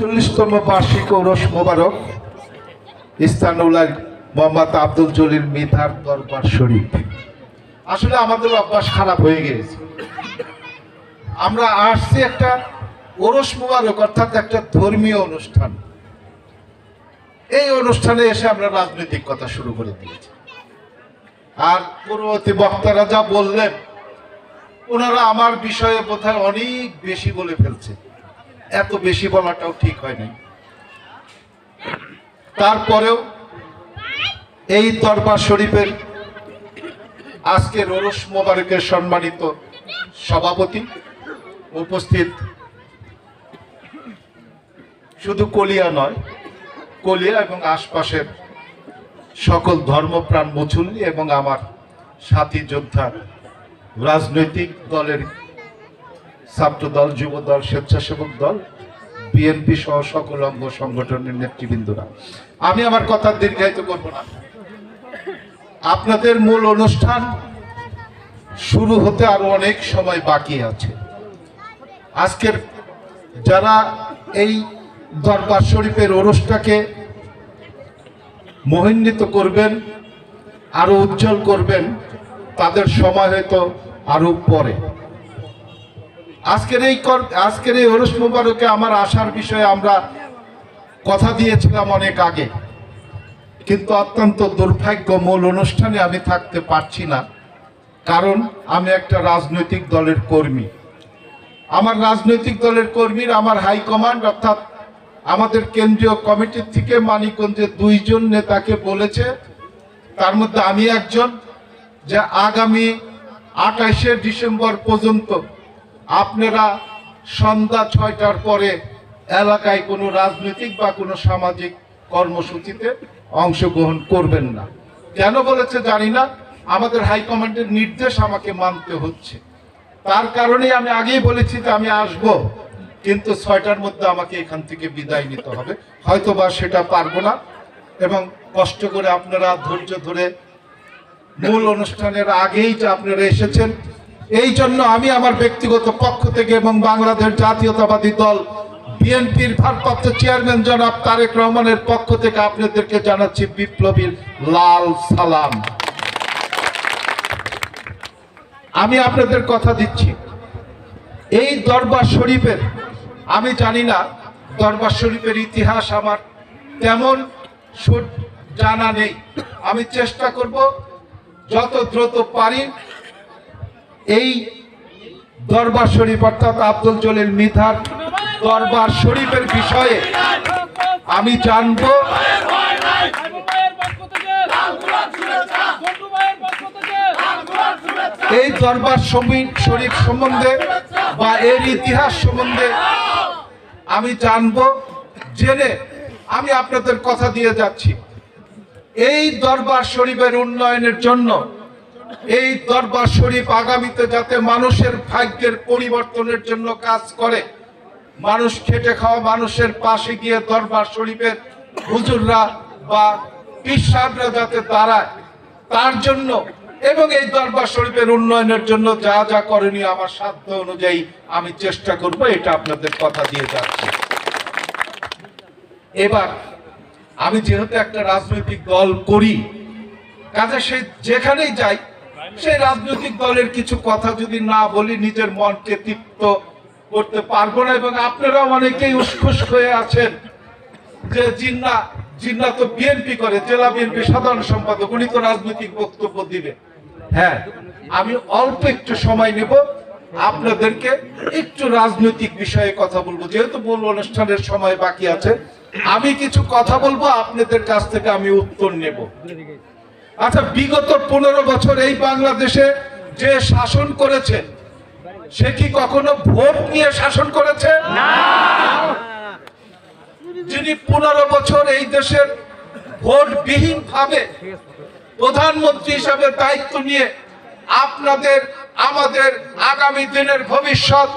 চল্লিশতম বার্ষিক ঔরস মোবারক, ইস্তানুল্লাহ মোহাম্মদ আব্দুল জলিল মিধার দরবার শরীফ। আসলে আমাদের অভ্যাস খারাপ হয়ে গেছে আমরা আসছি একটা ওরস মোবারক, অর্থাৎ একটা ধর্মীয় অনুষ্ঠান। এই অনুষ্ঠানে এসে আমরা রাজনৈতিক কথা শুরু করে দিয়েছি। আর পূর্ববর্তী বক্তারা যা বললেন, ওনারা আমার বিষয়ে বোধহয় অনেক বেশি বলে ফেলছে। এত বেশি বলাটাও ঠিক হয় নাই। তারপরেও এই দরবার শরীফের আজকের ওরস মোবারকের সম্মানিত সভাপতি উপস্থিত শুধু কলিয়া নয়, কলিয়া এবং আশপাশের সকল ধর্মপ্রাণ মুচুল্লি এবং আমার সাথী যোদ্ধা রাজনৈতিক দলের ছাত্র দল যুব দল স্বেচ্ছাসেবক দল বিএনপি সহ সকল অঙ্গ সংগঠনের নেতৃবৃন্দরা। আমি আমার কথা দীর্ঘায়িত করব না। আপনাদের মূল অনুষ্ঠান শুরু হতে আরও অনেক সময় বাকি আছে। আজকের যারা এই দরবার শরীফের ওরসটাকে মোহিন্বিত করবেন, আরও উজ্জ্বল করবেন, তাদের সময় হয়তো আরও পরে। আজকের এই কর- আজকের এই ওরস মুবারকে আমার আসার বিষয়ে আমরা কথা দিয়েছিলাম অনেক আগে। কিন্তু অত্যন্ত দুর্ভাগ্য মূল অনুষ্ঠানে আমি থাকতে পারছি না। কারণ আমি একটা রাজনৈতিক দলের কর্মী। আমার রাজনৈতিক দলের কর্মীর আমার হাইকমান্ড অর্থাৎ আমাদের কেন্দ্রীয় কমিটির থেকে মানিকগঞ্জে দুইজন নেতাকে বলেছে, তার মধ্যে আমি একজন, যে আগামী আঠাশে ডিসেম্বর পর্যন্ত আপনারা সন্ধ্যা ছয়টার পরে এলাকায় কোনো রাজনৈতিক বা কোনো সামাজিক কর্মসূচিতে অংশগ্রহণ করবেন না। কেন বলেছে জানি না, আমাদের হাইকমান্ডের নির্দেশ আমাকে মানতে হচ্ছে। তার কারণে আমি আগেই বলেছি যে আমি আসব, কিন্তু ছয়টার মধ্যে আমাকে এখান থেকে বিদায় নিতে হবে। হয়তো বা সেটা পারব না, এবং কষ্ট করে আপনারা ধৈর্য ধরে মূল অনুষ্ঠানের আগেই যে আপনারা এসেছেন এই জন্য আমি আমার ব্যক্তিগত পক্ষ থেকে এবং বাংলাদেশ জাতীয়তাবাদী দল বিএনপির ভারপ্রাপ্ত চেয়ারম্যান জনাব তারেক রহমানের পক্ষ থেকে আপনাদেরকে জানাচ্ছি বিপ্লবীর লাল সালাম। আমি আপনাদের কথা দিচ্ছি। এই দরবার শরীফের, আমি জানি না, দরবার শরীফের ইতিহাস আমার তেমন জানা নেই। আমি চেষ্টা করব যত দ্রুত পারি এই দরবার শরীফ, অর্থাৎ আব্দুল জলিল মিধার দরবার শরীফের বিষয়ে আমি জানব এই দরবার শরীফ সম্বন্ধে বা এর ইতিহাস সম্বন্ধে আমি জানব, জেনে আমি আপনাদের কথা দিয়ে যাচ্ছি। এই দরবার শরীফের উন্নয়নের জন্য এই দরবার শরীফ আগামীতে যাতে মানুষের ভাগ্যের পরিবর্তনের জন্য কাজ করে, মানুষ খেটে খাওয়া মানুষের পাশে গিয়ে দরবার শরীফের হুজুররা বা পিসাবরা যাতে দাঁড়ায়, তার জন্য এবং এই দরবার শরীফের উন্নয়নের জন্য যা যা করণীয় আমার সাধ্য অনুযায়ী আমি চেষ্টা করব, এটা আপনাদের কথা দিয়ে যাচ্ছি। এবার আমি যেহেতু একটা রাজনৈতিক দল করি, কাজে সে যেখানেই যাই সেই রাজনৈতিক দলের কিছু কথা যদি না বলি, নিজের মনকে তৃপ্ত করতে পারব না। এবং আপনারা অনেকেই উৎসুস হয়ে আছেন যে জিন্না জিন্না তো বিএনপি করে, জেলা বিএনপি সাধারণ সম্পাদক, উনি তো রাজনৈতিক বক্তব্য দিবে হ্যাঁ আমি অল্প একটু সময় নেব। আপনাদেরকে একটু রাজনৈতিক বিষয়ে কথা বলব, যেহেতু মূল অনুষ্ঠানের সময় বাকি আছে। আমি কিছু কথা বলব, আপনাদের কাছ থেকে আমি উত্তর নেব। আচ্ছা বিগত পনেরো বছর এই বাংলাদেশে যে শাসন করেছে সে কি কখনো ভোট নিয়ে শাসন করেছে? যিনি পনেরো বছর এই দেশের ভোটবিহীন ভাবে প্রধানমন্ত্রী হিসাবে দায়িত্ব নিয়ে আপনাদের আমাদের আগামী দিনের ভবিষ্যৎ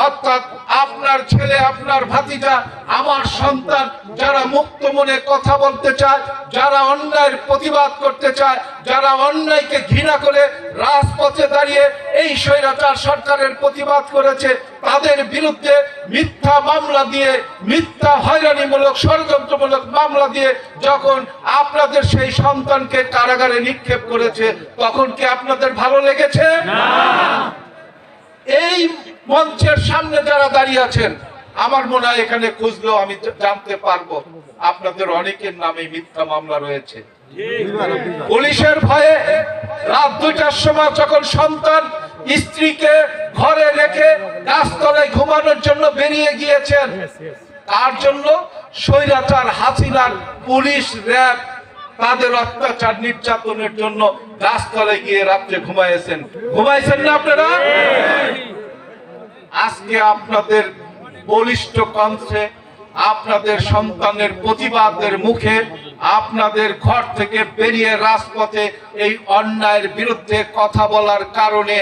অর্থাৎ আপনার ছেলে আপনার ভাতিজা আমার সন্তান যারা মুক্ত মনে কথা বলতে চায় যারা অন্যায়ের প্রতিবাদ করতে চায় যারা অন্যায়কে ঘৃণা করে রাজপথে দাঁড়িয়ে এই স্বৈরাচার সরকারের প্রতিবাদ করেছে তাদের বিরুদ্ধে মিথ্যা মামলা দিয়ে মিথ্যা হয়রানিমূলক ষড়যন্ত্রমূলক মামলা দিয়ে যখন আপনাদের সেই সন্তানকে কারাগারে নিক্ষেপ করেছে তখন কি আপনাদের ভালো লেগেছে? এই মঞ্চের সামনে যারা দাঁড়িয়ে আছেন, আমার মনে হয় এখানে খুঁজলেও আমি জানতে পারব আপনাদের অনেকের নামে মিথ্যা মামলা রয়েছে। পুলিশের ভয়ে রাত দুইটার সময় যখন সন্তান স্ত্রীকে ঘরে রেখে গাছতলায় ঘুমানোর জন্য বেরিয়ে গিয়েছেন, তার জন্য স্বৈরাচার, হাসিনার পুলিশ র্যাব তাদের অত্যাচার নির্যাতনের জন্য গাছতলায় গিয়ে রাত্রে ঘুমাইছেন ঘুমাইছেন না আপনারা? আজকে আপনাদের বলিষ্ঠ কণ্ঠে, আপনাদের সন্তানের প্রতিবাদের মুখে, আপনাদের ঘর থেকে বেরিয়ে রাজপথে এই অন্যায়ের বিরুদ্ধে কথা বলার কারণে,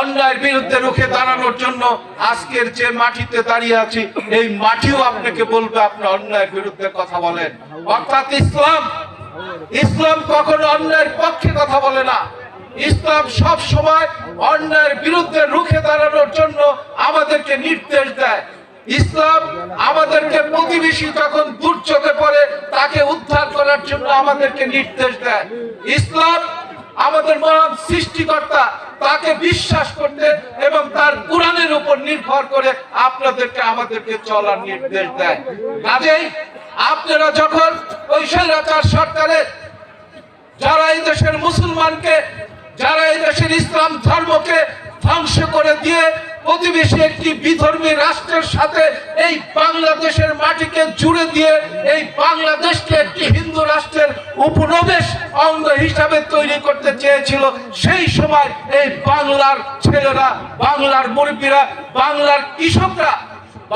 অন্যায়ের বিরুদ্ধে রুখে দাঁড়ানোর জন্য আজকের যে মাটিতে দাঁড়িয়ে আছি, এই মাটিও আপনাকে বলবে আপনি অন্যায়ের বিরুদ্ধে কথা বলেন। অর্থাৎ ইসলাম ইসলাম কখনো অন্যায়ের পক্ষে কথা বলে না। ইসলাম সব সময় অন্যায়ের বিরুদ্ধে রুখে দাঁড়ানোর জন্য আমাদেরকে নির্দেশ দেয়। ইসলাম আমাদেরকে প্রতিবেশী যখন দুর্যোগে পড়ে, তাকে উদ্ধার করার জন্য আমাদেরকে নির্দেশ দেয়। ইসলাম আমাদের মহান সৃষ্টিকর্তা, তাকে বিশ্বাস করতে এবং তার কোরআনের উপর নির্ভর করে আপনাদেরকে আমাদেরকে চলার নির্দেশ দেয়। কাজেই আপনারা যখন ওই স্বৈরাচার সরকারের যারা এই দেশের মুসলমানকে যারা এই দেশের ইসলাম ধর্মকে ধ্বংস করে দিয়ে প্রতিবেশী একটি বিধর্মী রাষ্ট্রের সাথে এই বাংলাদেশের মাটিকে জুড়ে দিয়ে এই বাংলাদেশকে একটি হিন্দু রাষ্ট্রের উপনিবেশ অঙ্গ হিসাবে তৈরি করতে চেয়েছিল, সেই সময় এই বাংলার ছেলেরা, বাংলার মুরব্বীরা, বাংলার কৃষকরা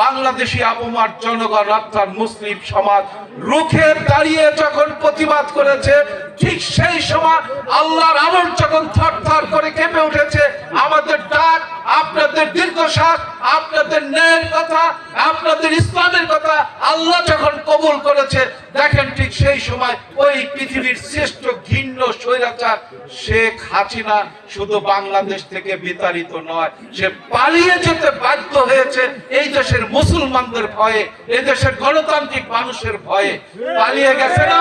বাংলাদেশি আবহাওয়ার জনগণ অর্থাৎ মুসলিম সমাজ রুখে দাঁড়িয়ে যখন প্রতিবাদ করেছে, ঠিক সেই সময় আল্লাহর আলোর যখন থর করে কেঁপে উঠেছে, আমাদের ডাক আপনাদের দীর্ঘশ্বাস আপনাদের ন্যায়ের কথা আপনাদের ইসলামের কথা আল্লাহ যখন কবুল করেছে দেখেন ঠিক সেই সময় ওই পৃথিবীর শ্রেষ্ঠ ঘৃণ্য স্বৈরাচার শেখ হাসিনা শুধু বাংলাদেশ থেকে বিতাড়িত নয় সে পালিয়ে যেতে বাধ্য হয়েছে এই দেশের মুসলমানদের ভয়ে এই দেশের গণতান্ত্রিক মানুষের ভয়ে। পালিয়ে গেছে না?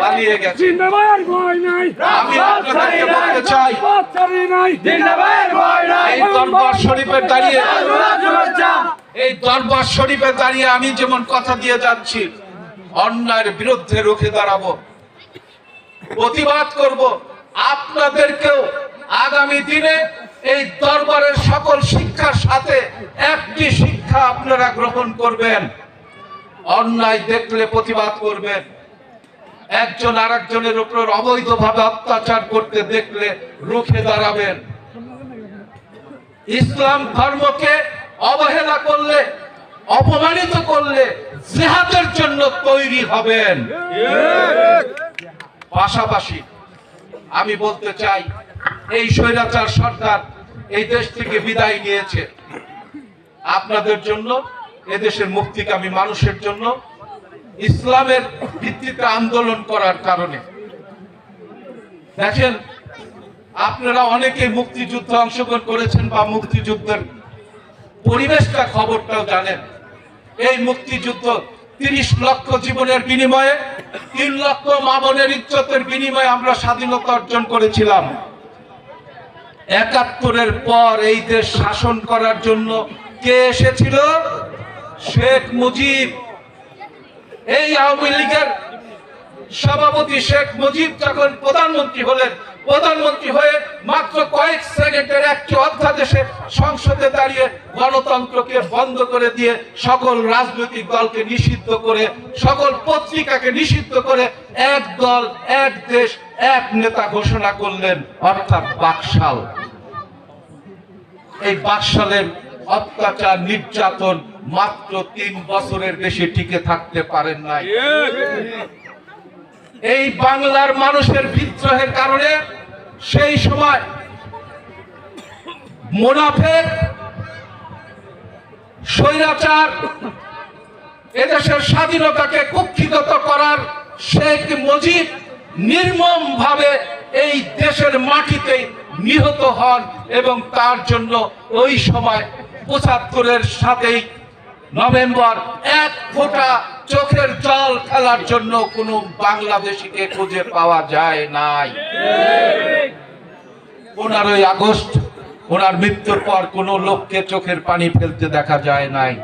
পালিয়ে গেছে। আমি আপনাদেরকে বলতে চাই নাই। এই দরবার শরীফে দাঁড়িয়ে এই দরবার শরীফে দাঁড়িয়ে আমি যেমন কথা দিয়ে যাচ্ছি, অন্যায়ের বিরুদ্ধে রুখে দাঁড়াবো, প্রতিবাদ করব। আপনাদেরকেও আগামী দিনে এই দরবারের সকল শিক্ষার সাথে একটি শিক্ষা আপনারা গ্রহণ করবেন। অন্যায় দেখলে প্রতিবাদ করবেন। একজন আরেকজনের উপর অবৈধভাবে অত্যাচার করতে দেখলে রুখে দাঁড়াবেন। ইসলাম ধর্মকে অবহেলা করলে, অপমানিত করলে জেহাদের জন্য তৈরি হবেন। পাশাপাশি আমি বলতে চাই, এই স্বৈরাচার সরকার এই দেশ থেকে বিদায় নিয়েছে। আপনাদের জন্য, এদেশের মুক্তিকামী মানুষের জন্য ইসলামের ভিত্তিতে আন্দোলন করার কারণে। দেখেন আপনারা অনেকে মুক্তিযুদ্ধে অংশগ্রহণ করেছেন বা মুক্তিযুদ্ধের পরিবেশটা, খবরটাও জানেন। এই মুক্তিযুদ্ধ তিরিশ লক্ষ জীবনের বিনিময়ে, তিন লক্ষ মামনের ইজ্জতের বিনিময়ে আমরা স্বাধীনতা অর্জন করেছিলাম। একাত্তরের পর এই দেশ শাসন করার জন্য কে এসেছিল? শেখ মুজিব। এই আওয়ামী লীগের সভাপতি শেখ মুজিব যখন প্রধানমন্ত্রী হলেন প্রধানমন্ত্রী হয়ে মাত্র কয়েক সেকেন্ডের একটি অধ্যাদেশে সংসদে দাঁড়িয়ে গণতন্ত্রকে বন্ধ করে দিয়ে সকল রাজনৈতিক দলকে নিষিদ্ধ করে, সকল পত্রিকাকে নিষিদ্ধ করে এক দল, এক দেশ, এক নেতা ঘোষণা করলেন, অর্থাৎ বাকশাল। এই বাকশালের অত্যাচার, নির্যাতন মাত্র তিন বছরের বেশি টিকে থাকতে পারেন নাই। এই বাংলার মানুষের বিদ্রোহের কারণে সেই সময় মোনাফেক স্বৈরাচার এদেশের স্বাধীনতাকে কুক্ষিগত করার শেখ মুজিব নির্মম ভাবে এই দেশের মাটিতে নিহত হন এবং তার জন্য ওই সময় পঁচাত্তরের সাথেই নভেম্বর, এক ফোঁটা চোখের জল ফেলার জন্য কোনো বাংলাদেশিকে খুঁজে পাওয়া যায় নাই। পনেরোই আগস্ট, ওনার মৃত্যুর পর কোনো লোককে চোখের পানি ফেলতে দেখা যায় নাই।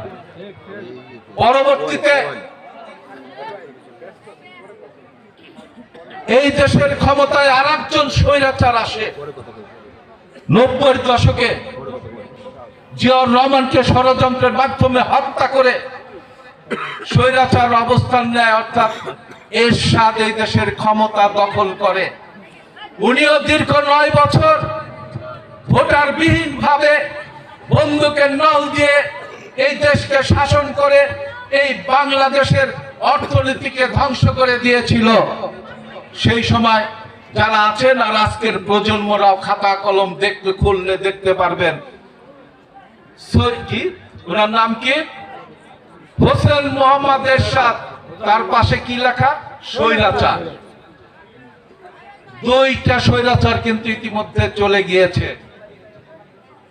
পরবর্তীতে এই দেশের ক্ষমতায় আর একজন স্বৈরাচার আসে। নব্বই দশকে জিয়াউর রহমানকে ষড়যন্ত্রের মাধ্যমে হত্যা করে স্বৈরাচার অবস্থান নেয়, অর্থাৎ এর এরশাদ এই দেশের ক্ষমতা দখল করে। উনিও দীর্ঘ নয় বছর ভোটার বিহীন ভাবে বন্দুকের নল দিয়ে এই দেশকে শাসন করে এই বাংলাদেশের অর্থনীতিকে ধ্বংস করে দিয়েছিল। সেই সময় যারা আছেন আর আজকের প্রজন্মরাও খাতা কলম দেখতে, খুললে দেখতে পারবেন। ওনার নাম কি? হোসেন মোহাম্মদ এরশাদ। তার পাশে কি লেখা? স্বৈরাচার। দুইটা স্বৈরাচার কিন্তু ইতিমধ্যে চলে গিয়েছে।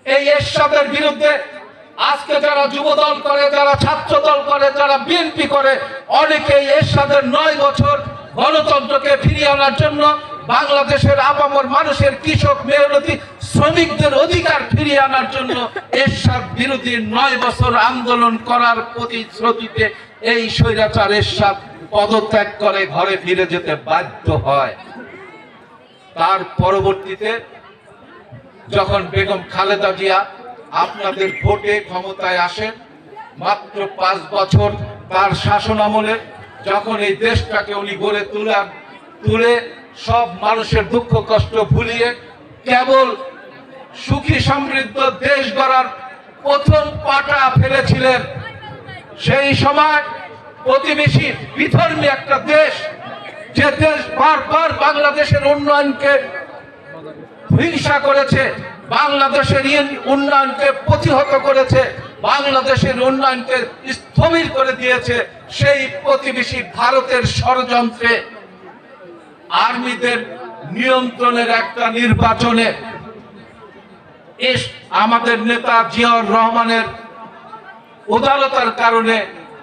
এই এরশাদের বিরুদ্ধে আজকে যারা যুব দল করে, যারা ছাত্র দল করে, যারা বিএনপি করে, অনেকেই এরশাদের নয় বছর গণতন্ত্রকে ফিরিয়ে আনার জন্য বাংলাদেশের আপামর মানুষের কৃষক মেহনতি শ্রমিকদের অধিকার ফিরিয়ে আনার জন্য এরশাদ বিরোধী নয় বছর আন্দোলন করার প্রতিশ্রুতিতে এই স্বৈরাচার এরশাদ পদত্যাগ করে ঘরে ফিরে যেতে বাধ্য হয়। তার পরবর্তীতে যখন বেগম খালেদা জিয়া আপনাদের ভোটে ক্ষমতায় আসেন, মাত্র পাঁচ বছর তার শাসন আমলে যখন এই দেশটাকে উনি গড়ে তুলার, তুলে সব মানুষের দুঃখ, কষ্ট ভুলিয়ে কেবল সুখী সমৃদ্ধ দেশ গড়ার প্রথম পাটা ফেলেছিলেন। সেই সময় প্রতিবেশী বিধর্মী একটা দেশ, যে দেশ বারবার বাংলাদেশের উন্নয়নকে হিংসা করেছে, বাংলাদেশের উন্নয়নকে প্রতিহত করেছে, বাংলাদেশের উন্নয়নকে স্থবির করে দিয়েছে, সেই প্রতিবেশী ভারতের ষড়যন্ত্রে আর্মিদের নিয়ন্ত্রণের একটা নির্বাচনে আমাদের নেতা জিয়াউর রহমানের উদারতার কারণে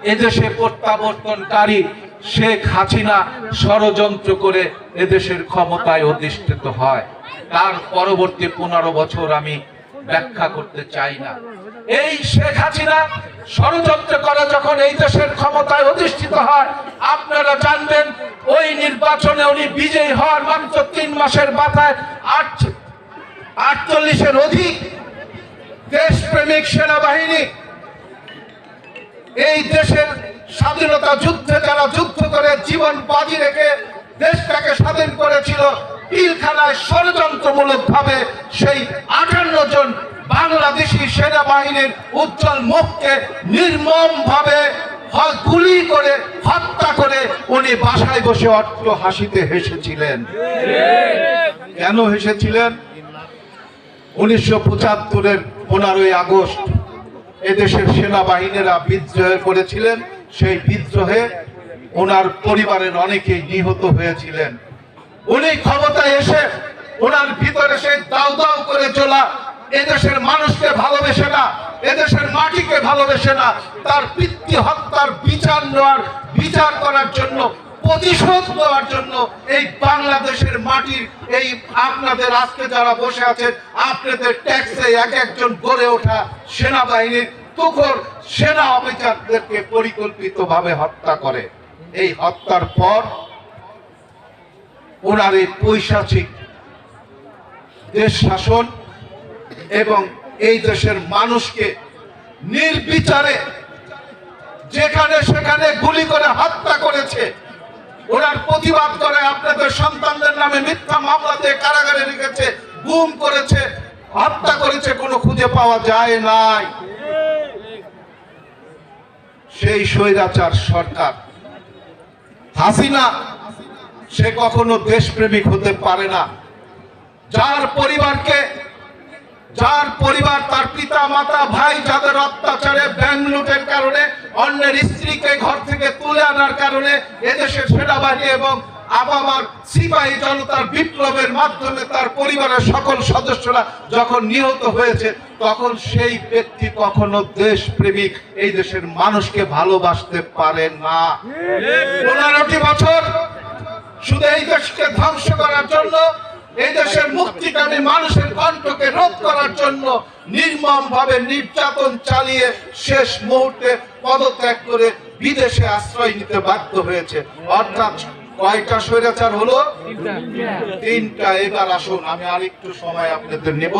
এদেশে প্রত্যাবর্তনকারী শেখ হাসিনা ষড়যন্ত্র করে এদেশের ক্ষমতায় অধিষ্ঠিত হয়। তার পরবর্তী পনেরো বছর আমি ব্যাখ্যা করতে চাই না। এই শেখ হাসিনা ষড়যন্ত্র করে যখন এই দেশের ক্ষমতায় অধিষ্ঠিত হয়, আপনারা জানবেন, ওই নির্বাচনে উনি বিজয়ী হওয়ার মাত্র তিন মাসের মাথায় আট, আটচল্লিশের অধিক দেশপ্রেমিক সেনাবাহিনী এই দেশের স্বাধীনতা যুদ্ধে যারা যুদ্ধ করে জীবন বাজি রেখে দেশটাকে স্বাধীন করেছিল পিলখানায় ষড়যন্ত্রমূলক ভাবে সেই আটান্ন জন বাংলাদেশি সেনাবাহিনীর উজ্জ্বল মুখকে নির্মম ভাবে গুলি করে হত্যা করে উনি বাসায় বসে অট্ট হাসিতে হেসেছিলেন। কেন হেসেছিলেন? উনিশশো পঁচাত্তরের পনেরোই আগস্ট এদেশের সেনাবাহিনীরা বিদ্রোহ করেছিলেন। সেই বিদ্রোহে ওনার পরিবারের অনেকেই নিহত হয়েছিলেন। উনি ক্ষমতায় এসে ওনার ভিতরে সেই দাউ দাউ করে চলা, এদেশের মানুষকে ভালোবেসে না, এদেশের মাটিকে ভালোবেসে না, তার পিতৃ হত্যার বিচার নেওয়ার, বিচার করার জন্য, প্রতিশোধ নেওয়ার জন্য এই বাংলাদেশের মাটির, এই আপনাদের আজকে যারা বসে আছেন, আপনাদের ট্যাক্সে এক একজন গড়ে ওঠা সেনাবাহিনীর তুখর সেনা অফিসারদেরকে পরিকল্পিতভাবে হত্যা করে। এই হত্যার পর ওনার এই পৈশাচিক দেশ শাসন এবং এই দেশের মানুষকে নির্বিচারে যেখানে সেখানে গুলি করে হত্যা করেছে, ওনার প্রতিবাদ করে আপনাদের সন্তানদের নামে মিথ্যা মামলাতে কারাগারে রেখেছে, গুম করেছে, হত্যা করেছে, কোনো খুঁজে পাওয়া যায় নাই। সেই স্বৈরাচার সরকার, হাসিনা সে কখনো দেশপ্রেমিক হতে পারে না। যার পরিবারকে, যার পরিবার তার পিতা, মাতা, ভাই যাদের অত্যাচারে ব্যাংক লুটের কারণে, অন্যের স্ত্রীকে ঘর থেকে তুলে আনার কারণে এদেশের সেনাবাহিনী এবং আবামার সিপাহী জনতার বিপ্লবের মাধ্যমে তার পরিবারের সকল সদস্যরা যখন নিহত হয়েছে, তখন সেই ব্যক্তি কখনো দেশ প্রেমিক এই দেশের মানুষকে ভালোবাসতে পারে না। পনেরোটি বছর শুধু এই দেশকে ধ্বংস করার জন্য, এই দেশের মুক্তিকামী মানুষের কণ্ঠকে রোধ করার জন্য নির্মম ভাবে নির্যাতন চালিয়ে শেষ মুহূর্তে পদত্যাগ করে বিদেশে আশ্রয় নিতে বাধ্য হয়েছে। অর্থাৎ কয়টা স্বৈরাচার হলো? তিনটা। এবার আসুন, আমি আরেকটু সময় আপনাদের নেব,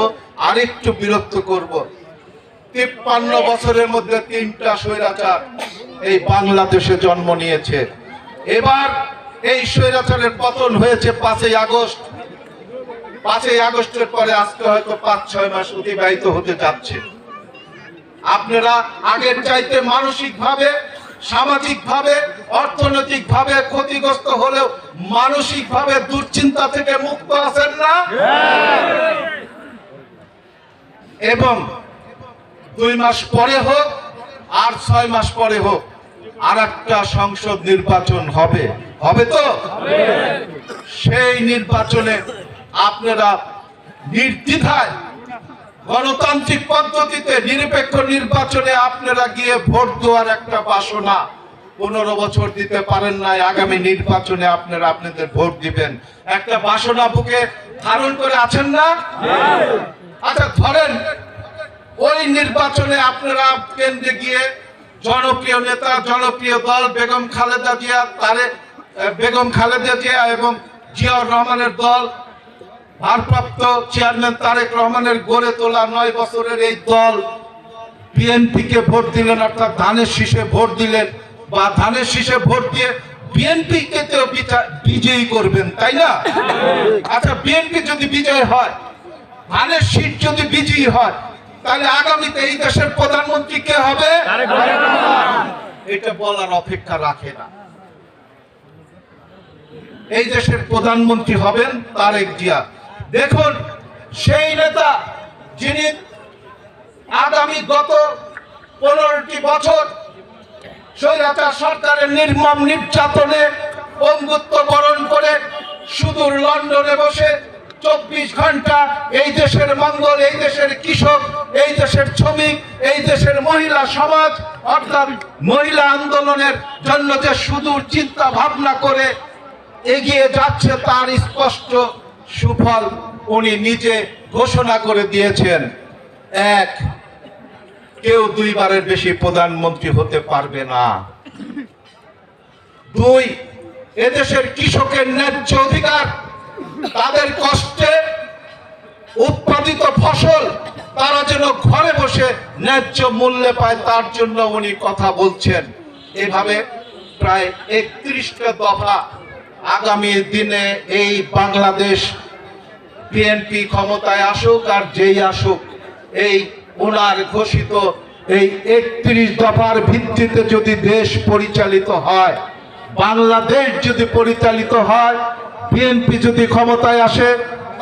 আরেকটু বিরক্ত করব। তিপ্পান্ন বছরের মধ্যে তিনটা স্বৈরাচার এই বাংলাদেশে জন্ম নিয়েছে। এবার এই স্বৈরাচারের পতন হয়েছে পাঁচই আগস্ট। পাঁচই আগস্টের পরে আজকে হয়তো পাঁচ, ছয় মাস অতিবাহিত হতে যাচ্ছে। আপনারা আগের চাইতে মানসিক ভাবে সামাজিক ভাবে অর্থনৈতিক ভাবে ক্ষতিগ্রস্ত হলেও মানসিক ভাবে দুশ্চিন্তা থেকে মুক্ত আছেন না? এবং দুই মাস পরে হোক আর ছয় মাস পরে হোক আর একটা সংসদ নির্বাচন হবে। হবে তো? সেই নির্বাচনে আপনারা নির্দ্বিধায় গণতান্ত্রিক পদ্ধতিতে নিরপেক্ষ নির্বাচনে আপনারা গিয়ে ভোট দেওয়ার একটা বাসনা পনেরো বছর দিতে পারেন নাই, আগামী নির্বাচনে আপনারা আপনাদের ভোট দিবেন। একটা বাসনা বুকে ধারণ করে আছেন না? আচ্ছা ধরেন ওই নির্বাচনে আপনারা কেন্দ্রে গিয়ে জনপ্রিয় নেতা জনপ্রিয় দল বেগম খালেদা জিয়া তারে বেগম খালেদা জিয়া এবং জিয়াউর রহমানের দল ভারপ্রাপ্ত চেয়ারম্যান তারেক রহমানের গড়ে তোলা নয় বছরের এই দল বিএনপি কে ভোট দিলেন অর্থাৎ ধানের শীষে ভোট দিলেন বা ধানের শীষে ভোট দিয়ে বিএনপি কে তো বিজয়ী করবেন তাই না? আচ্ছা বিএনপি যদি বিজয় হয় ধানের শীষ যদি বিজয়ী হয় তাহলে আগামীতে এই দেশের প্রধানমন্ত্রী কে হবে? এটা বলার অপেক্ষা রাখে না। এই দেশের প্রধানমন্ত্রী হবেন তারেক জিয়া। দেখুন সেই নেতা যিনি আগামী গত পনেরোটি বছর স্বৈরাচার সরকারের নির্মম নির্যাতনে পঙ্গুত্ব বরণ করে সুদূর লন্ডনে বসে চব্বিশ ঘণ্টা এই দেশের মঙ্গল, এই দেশের কৃষক, এই দেশের শ্রমিক, এই দেশের মহিলা সমাজ, অর্থাৎ মহিলা আন্দোলনের জন্য যে সুদূর চিন্তা ভাবনা করে এগিয়ে যাচ্ছে তার স্পষ্ট সুফল উনি নিজে ঘোষণা করে দিয়েছেন। এক, কেউ দুইবারের বেশি প্রধানমন্ত্রী হতে পারবে না। দুই, এদেশের কৃষকের ন্যায্য অধিকার তাদের কষ্টে উৎপাদিত ফসল তারা যেন ঘরে বসে ন্যায্য মূল্যে পায়, তার জন্য উনি কথা বলছেন। এভাবে প্রায় একত্রিশটা দফা আগামী দিনে এই বাংলাদেশ বিএনপি ক্ষমতায় আসুক আর যেই আসুক, এই ওনার ঘোষিত এই একত্রিশ দফার ভিত্তিতে যদি দেশ পরিচালিত হয়, বাংলাদেশ যদি পরিচালিত হয় বিএনপি যদি ক্ষমতায় আসে,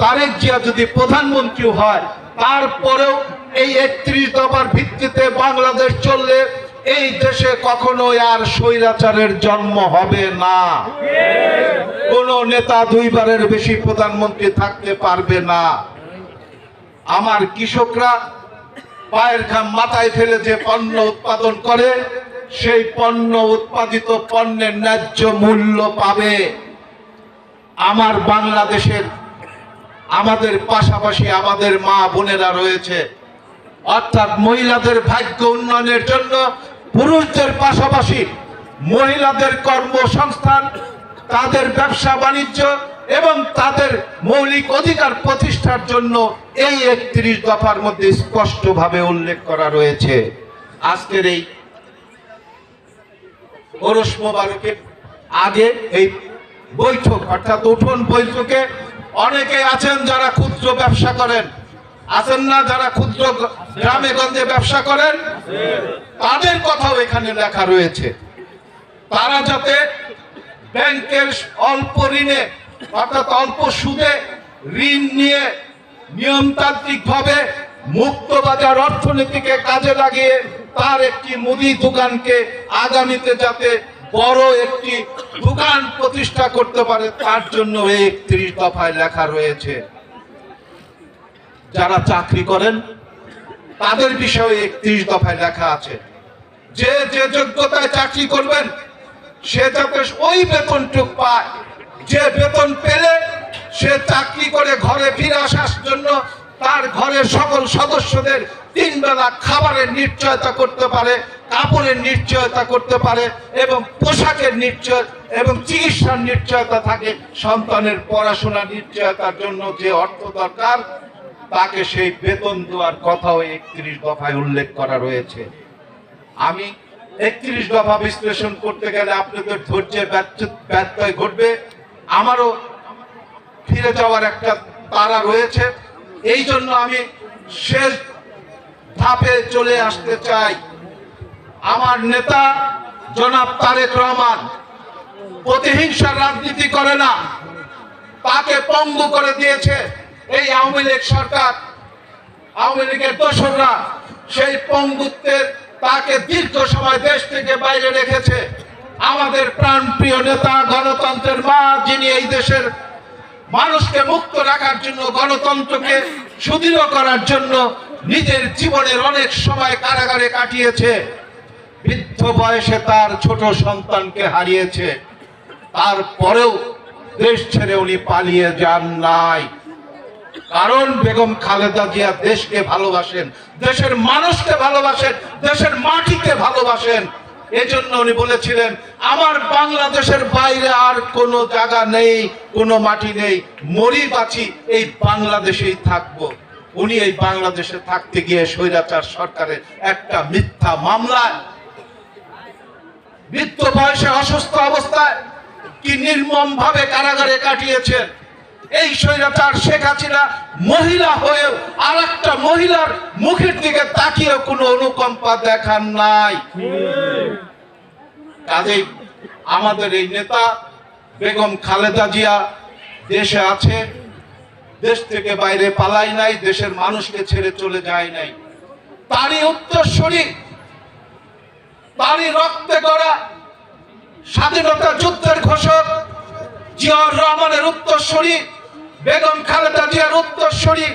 তারেক জিয়া যদি প্রধানমন্ত্রী হয়, তারপরেও এই একত্রিশ দফার ভিত্তিতে বাংলাদেশ চললে এই দেশে কখনোই আর স্বৈরাচারের জন্ম হবে না। কোন নেতা দুইবারের বেশি প্রধানমন্ত্রী থাকতে পারবে না। আমার কৃষকরা পায়ের ঘাম মাথায় ফেলে যে পণ্য উৎপাদন করে, সেই পণ্য উৎপাদিত পণ্যের ন্যায্য মূল্য পাবে। আমার বাংলাদেশের, আমাদের পাশাপাশি আমাদের মা বোনেরা রয়েছে। অর্থাৎ মহিলাদের ভাগ্য উন্নয়নের জন্য পুরুষদের পাশাপাশি মহিলাদের কর্মসংস্থান, তাদের ব্যবসা বাণিজ্য এবং তাদের মৌলিক অধিকার প্রতিষ্ঠার জন্য এই একত্রিশ দফার মধ্যে স্পষ্টভাবে উল্লেখ করা রয়েছে। আজকের এই ওরস মোবারকের আগে এই বৈঠক, অর্থাৎ উঠোন বৈঠকে অনেকে আছেন যারা ক্ষুদ্র ব্যবসা করেন। আছেন না যারা ক্ষুদ্র গ্রামে গঞ্জে ব্যবসা করেন? তাদের কথাও এখানে লেখা রয়েছে। তারা যাতে ব্যাংকের অল্প ঋণে, অর্থাৎ অল্প সুদে ঋণ নিয়ে নিয়মতান্ত্রিক ভাবে মুক্তবাজার অর্থনীতিকে কাজে লাগিয়ে তার একটি মুদি দোকানকে আগামীতে যাতে বড় একটি দোকান প্রতিষ্ঠা করতে পারে, তার জন্য একত্রিশ দফায় লেখা রয়েছে। যারা চাকরি করেন, তাদের বিষয়ে একত্রিশ দফায় লেখা আছে। যে যে যোগ্যতায় চাকরি করবেন, সে যাতে ওই বেতনটুক পায়। যে বেতন পেলে সে চাকরি করে ঘরে ফিরে আসার জন্য তার ঘরের সকল সদস্যদের তিন বেলা খাবারের নিশ্চয়তা করতে পারে, কাপড়ের নিশ্চয়তা করতে পারে এবং পোশাকের নিশ্চয় এবং চিকিৎসার নিশ্চয়তা থাকে। সন্তানের পড়াশোনার নিশ্চয়তার জন্য যে অর্থ দরকার, তাকে সেই বেতন দেওয়ার কথাও একত্রিশ দফায় উল্লেখ করা রয়েছে। আমি একত্রিশ দফা বিশ্লেষণ করতে গেলে আপনাদের ধৈর্যে ব্যর্থ- ব্যত্যয় ঘটবে। আমারও ফিরে যাওয়ার একটা তারা রয়েছে। এই জন্য আমি শেষ ধাপে চলে আসতে চাই। আমার নেতা জনাব তারেক রহমান, প্রতিহিংসার রাজনীতি করে না, তাকে পঙ্গু করে দিয়েছে এই আওয়ামী লীগ সরকার। আওয়ামী লীগের দোসররা সেই পঙ্গুত্বের তাকে দীর্ঘ সময় দেশ থেকে বাইরে রেখেছে। আমাদের প্রাণপ্রিয় নেতা গণতন্ত্রের মা, যিনি এই দেশের মানুষকে মুক্ত রাখার জন্য, গণতন্ত্রকে সুদৃঢ় করার জন্য নিজের জীবনের অনেক সময় কারাগারে কাটিয়েছে। বৃদ্ধ বয়সে তার ছোট সন্তানকে হারিয়েছে। তারপরেও দেশ ছেড়ে উনি পালিয়ে যান নাই। কারণ বেগম খালেদা জিয়া দেশকে ভালোবাসেন, দেশের মানুষকে ভালোবাসেন, দেশের মাটিকে ভালোবাসেন। এজন্য উনি বলেছিলেন, আমার বাংলাদেশের বাইরে আর কোনো জায়গা নেই, কোনো মাটি নেই, মরি বাঁচি, এই বাংলাদেশেই থাকব। উনি এই বাংলাদেশে থাকতে গিয়ে স্বৈরাচার সরকারের একটা মিথ্যা মামলায় বৃদ্ধ বয়সে অসুস্থ অবস্থায় কি নির্মম ভাবে কারাগারে কাটিয়েছেন? এই স্বৈরাচার শেখ মহিলা হয়েও আর একটা মহিলার মুখের দিকে তাকিয়েও কোনো অনুকম্পা দেখান নাই। কাজেই আমাদের এই নেতা বেগম খালেদা জিয়া দেশে আছে। দেশ থেকে বাইরে পালাই নাই, দেশের মানুষকে ছেড়ে চলে যায় নাই। তারই উত্তরসূরি, তারই রক্তে গড়া স্বাধীনতা যুদ্ধের ঘোষক জিয়াউর রহমানের উত্তরসূরি, বেগম খালেদা জিয়ার উত্তরসূরি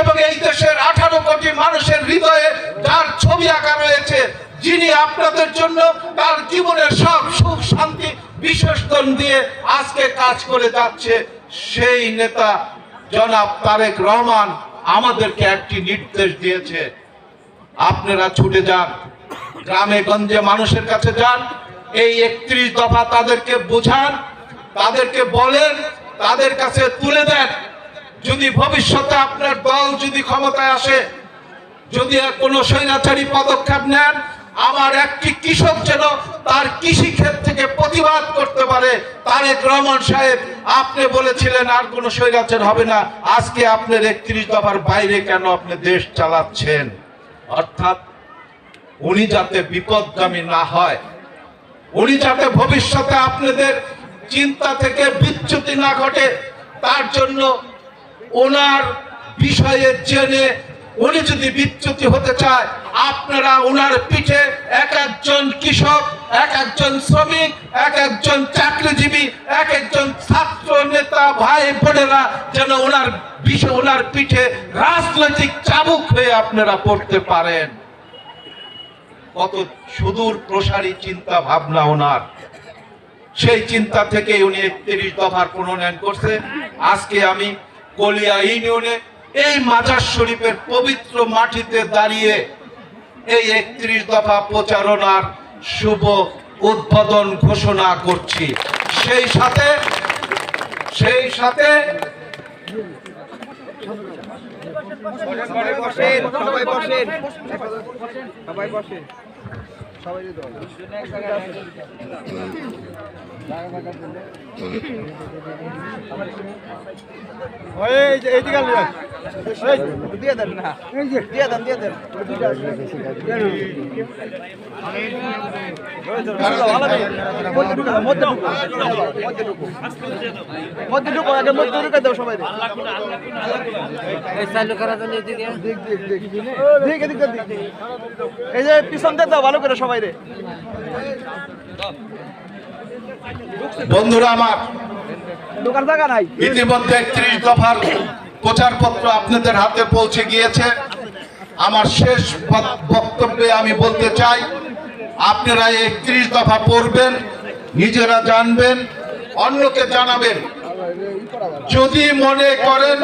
এবং এই দেশের আঠারো কোটি মানুষের হৃদয়ে যার ছবি আঁকা রয়েছে, যিনি আপনাদের জন্য তার জীবনের সব সুখ, শান্তি বিসর্জন দিয়ে আজকে কাজ করে যাচ্ছে সেই নেতা জনাব তারেক রহমান আমাদেরকে একটি নির্দেশ দিয়েছে। আপনারা ছুটে যান। গ্রামে গঞ্জে মানুষের কাছে যান। এই একত্রিশ দফা তাদেরকে বোঝান, তাদেরকে বলেন, তাদের কাছে তুলে দেন। যদি ভবিষ্যতে আপনার দল যদি ক্ষমতায় আসে, যদি কোনো স্বৈরাচারী পদক্ষেপ নেন আমার একটি কৃষক যেন তার কৃষি ক্ষেত থেকে প্রতিবাদ করতে পারে, তারেক রহমান সাহেব, আপনি বলেছিলেন আর কোনো স্বৈরাচার হবে না। আজকে আপনার একত্রিশ দফার বাইরে কেন আপনি দেশ চালাচ্ছেন? অর্থাৎ উনি যাতে বিপদগামী না হয়, উনি যাতে ভবিষ্যতে আপনাদের চিন্তা থেকে বিচ্যুতি না ঘটে, তার জন্য ওনার বিষয়ে জেনে উনি যদি বিচ্যুতি হতে চায়, আপনারা উনার পিঠে এক একজন কৃষক, এক একজন শ্রমিক, এক একজন চাকরিজীবী, এক একজন ছাত্র নেতা, ভাই বোনেরা যেন ওনার বিষয় ওনার পিঠে রাজনৈতিক চাবুক হয়ে আপনারা পড়তে পারেন। কত সুদূর প্রসারী চিন্তা ভাবনা ওনার। সেই চিন্তা থেকে উনি একত্রিশ দফার প্রণয়ন করছে। আজকে আমি কলিয়া ইউনিয়নে এই মাজার শরীফের পবিত্র মাটিতে দাঁড়িয়ে এই একত্রিশ দফা প্রচারণার শুভ উদ্বোধন ঘোষণা করছি। সেই সাথে সেই সাথে সবাই বসেন সবাই বসেন। সবাই বসেন। দিয়ে দেন না দিয়ে দেন দিয়ে দেন মধ্যে ঢুকে দাও, মধ্যে ঢুকো মধ্যে ঢুকো মধ্যে ঢুকো আগে মধ্যে ঢুকে দাও সবাই। এই যে পিছন দিয়ে দাও ভালো করে সবাই। রে বন্ধুরা আমার ঢোকার জায়গা নাই। ইতিমধ্যে একত্রিশ দফার প্রচারপত্র আপনাদের হাতে পৌঁছে গিয়েছে। আমার শেষ বক্তব্যে আমি বলতে চাই আপনারা একত্রিশ দফা পড়বেন নিজেরা জানবেন অন্যকে জানাবেন। যদি মনে করেন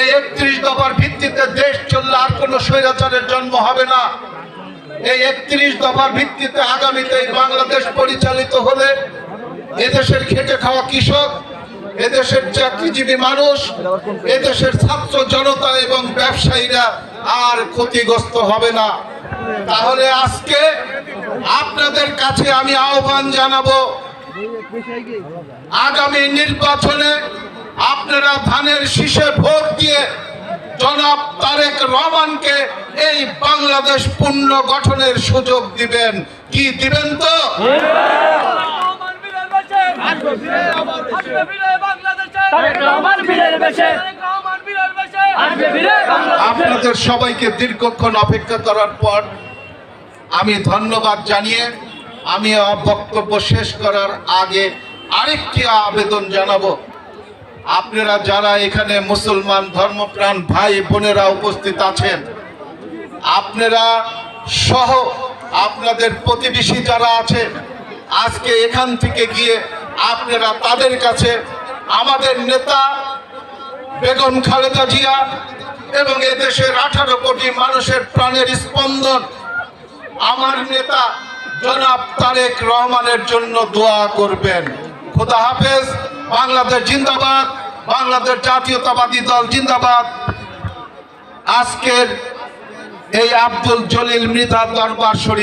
এই একত্রিশ দফার ভিত্তিতে দেশ চললে আর কোনো স্বৈরাচারের জন্ম হবে না। এই একত্রিশ দফার ভিত্তিতে আগামীতে বাংলাদেশ পরিচালিত হলে এদেশের খেটে খাওয়া কৃষক, এদেশের চাকরিজীবী মানুষ, এদেশের ছাত্র জনতা এবং ব্যবসায়ীরা আর ক্ষতিগ্রস্ত হবে না। তাহলে আজকে আপনাদের কাছে আমি আহ্বান জানাব, আগামী নির্বাচনে আপনারা ধানের শীষে ভোট দিয়ে জনাব তারেক রহমানকে এই বাংলাদেশ পূর্ণ গঠনের সুযোগ দিবেন। কি দিবেন তো? আপনাদের সবাইকে দীর্ঘক্ষণ অপেক্ষা করার পর আমি ধন্যবাদ জানিয়ে আমি বক্তব্য শেষ করার আগে আরেকটি আবেদন জানাব। আপনারা যারা এখানে মুসলমান ধর্মপ্রাণ ভাই বোনেরা উপস্থিত আছেন, আপনারা সহ আপনাদের প্রতিবেশী যারা আছে আজকে এখান থেকে গিয়ে আপনারা তাদের কাছে আমাদের নেতা বেগম খালেদা জিয়া এবং এদেশের আঠারো কোটি মানুষের প্রাণের স্পন্দন, আমার নেতা জনাব তারেক রহমানের জন্য দোয়া করবেন। খোদা হাফেজ। বাংলাদেশ জিন্দাবাদ বাংলাদেশ জাতীয়তাবাদী দল জিন্দাবাদ। আজকের এই আব্দুল জলিল মৃধা দরবার শরীফ